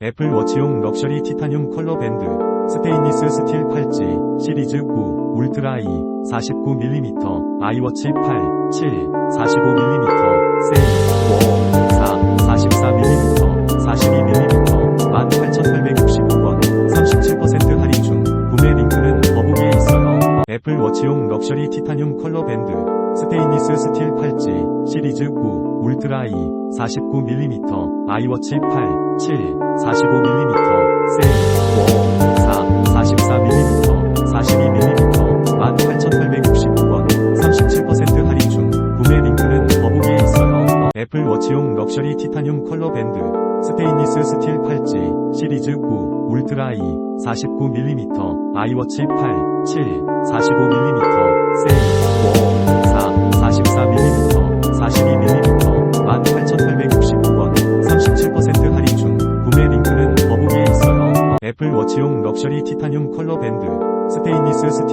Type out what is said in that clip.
애플워치용 럭셔리 티타늄 컬러 밴드, 스테인리스 스틸 팔찌, 시리즈 9, 울트라 2, 49mm, 아이워치 8, 7, 45mm, 세이, 5, 4, 44mm, 42mm, 18,869원, 37% 할인 중, 구매 링크는 더보기에 있어요. 애플워치용 럭셔리 티타늄 컬러 밴드, 스테인리스 스틸 팔찌, 시리즈 9, 울트라 2, 49mm, 아이워치 8, 7, 45mm, 세이, 5, 4, 44mm, 42mm, 18,869원, 37% 할인 중, 구매 링크는 더보기에 있어요. 애플워치용 럭셔리 티타늄 컬러 밴드, 스테인리스 스틸 팔찌, 시리즈 9, 울트라 2, 49mm, 아이워치 8, 7, 45mm, 애플워치용 럭셔리 티타늄 컬러 밴드, 스테인리스 스틸